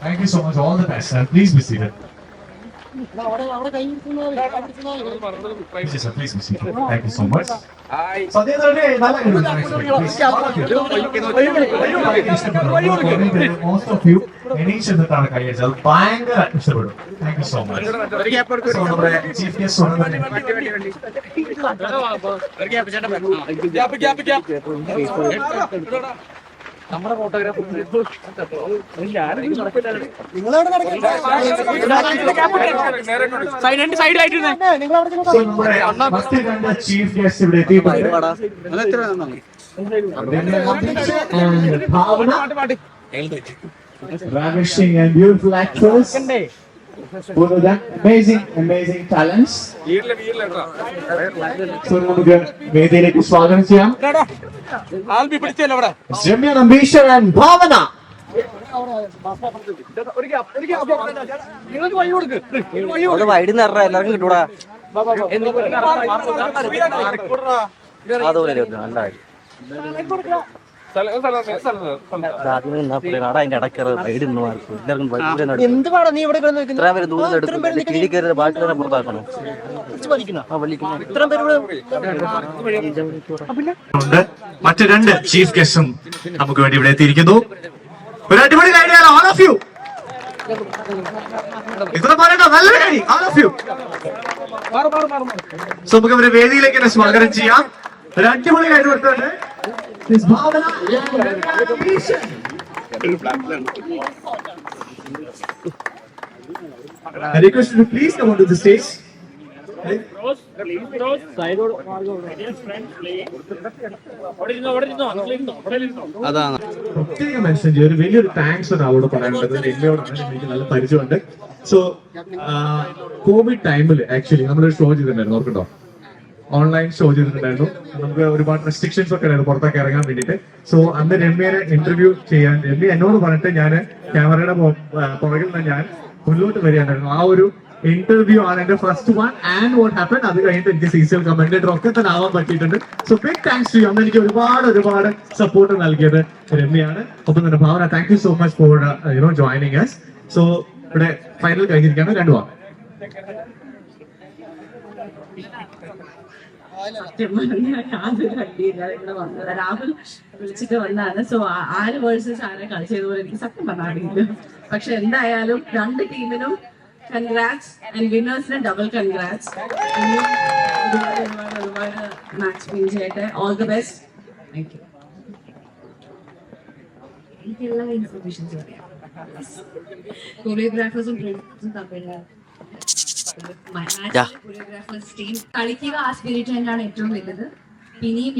Thank you so much. All the best. sir. please be seated. Most of you എണീച്ച് നിന്നിട്ടാണ് കൈയടിച്ചത് അത് ഭയങ്കര ഇഷ്ടപ്പെട്ടു താങ്ക് യു സോ മച്ച് നമ്മുടെ ചീഫ് ഗസ്റ്റ് വന്നത് നമ്മുടെ ഫോട്ടോഗ്രാഫർ ചീഫ് ഗസ്റ്റ് ഇവിടെ എത്തിയിട്ടുണ്ട് ഭാവന ravishing and beautiful actress. Them amazing amazing talents. നമുക്ക് വേദിയിലേക്ക് സ്വാഗതം ചെയ്യാം. രമ്യ നമ്പീശ്വർ ആൻഡ് ഭാവന. വൈഡ് നിറ എല്ലാവർക്കും കിട്ടൂടാ. അതുപോലെ നല്ല നീ ഇവിടെ മറ്റ് രണ്ട് ചീഫ് ഗസ്റ്റും നമുക്ക് വേണ്ടി ഇവിടെ എത്തിയിരിക്കുന്നു. ഒരു അടിപൊളി കാര്യമാണ് ഓൾ ഓഫ് യു ഇത്ര പറയണ്ട നല്ല കൈഡി ഓൾ ഓഫ് യു സോ നമുക്ക് അവരെ വേദിയിലേക്ക് തന്നെ സ്വാഗതം ചെയ്യാം. ഒരു അടിപൊളി കാര്യം കൊടുത്തുണ്ട് I request you to please come onto the stage. അതാണ്. പ്രത്യേകം മെൻഷൻ ചെയ്യും ഒരു വലിയൊരു താങ്ക്സ് ആണ് അവളോട് പറയാനുള്ളത്. രമ്യയോടാണ് എനിക്ക് നല്ല പരിചയമുണ്ട്. സോ കോവിഡ് ടൈമിൽ ആക്ച്വലി നമ്മളൊരു ഷോ ചെയ്തിട്ടുണ്ടായിരുന്നു ഓർക്കുണ്ടോ ഓൺലൈൻ ഷോ ചെയ്തിട്ടുണ്ടായിരുന്നു. നമുക്ക് ഒരുപാട് റെസ്ട്രിക്ഷൻസ് ഒക്കെ ഉണ്ടായിരുന്നു പുറത്തൊക്കെ ഇറങ്ങാൻ വേണ്ടിയിട്ട്. സോ അന്ന് രമ്യനെ ഇന്റർവ്യൂ ചെയ്യാൻ രമ്യ എന്നോട് പറഞ്ഞിട്ട് ഞാൻ ക്യാമറയുടെ പുറകിൽ നിന്ന് ഞാൻ മുന്നോട്ട് വരികയായിരുന്നു ആ ഒരു ഇന്റർവ്യൂ ആണ് എന്റെ first one and what happen അത് കഴിഞ്ഞിട്ട് എനിക്ക് സി സി എൽ കമന്റേറ്റർ ഒക്കെ തന്നെ ആവാൻ പറ്റിയിട്ടുണ്ട്. സോ ബിഗ് താങ്ക്സ് ടു അന്ന് എനിക്ക് ഒരുപാട് ഒരുപാട് സപ്പോർട്ട് നൽകിയത് രമ്യയാണ്. ഒപ്പം തന്നെ Bhavana thank you so much for you know joining us so ഇവിടെ ഫൈനൽ കഴിഞ്ഞിരിക്കുകയാണ്. രണ്ടു വാക്ക്. യാതൊരു ഐഡിയയില്ല ഇവിടെ വന്നത്. രാഹുൽ വിളിച്ചിട്ട് വന്നാണ്. സോ ആര് വേഴ്സസ് ആരെ കളിച്ചത് പോലെ എനിക്ക് സത്യം പറഞ്ഞാൽ അറിയില്ല. പക്ഷെ എന്തായാലും രണ്ട് ടീമിനും കൺഗ്രാറ്റ്സ് ആൻഡ് വിന്നേഴ്സിന് ഡബിൾ കൺഗ്രാറ്റ്സ് ഒരുപാട് ഒരുപാട് ഒരുപാട് മാച്ച് വിൻ ചെയ്യട്ടെ. All the best thank you എനിക്ക് എല്ലാ ഇൻഫർമേഷൻസും അറിയാം കൊറിയോഗ്രാഫേഴ്സും കൊറിയോഗ്രാഫേഴ്സ് ടീം സ്പിരിറ്റ് ഏറ്റവും വലുത്. ഇനിയും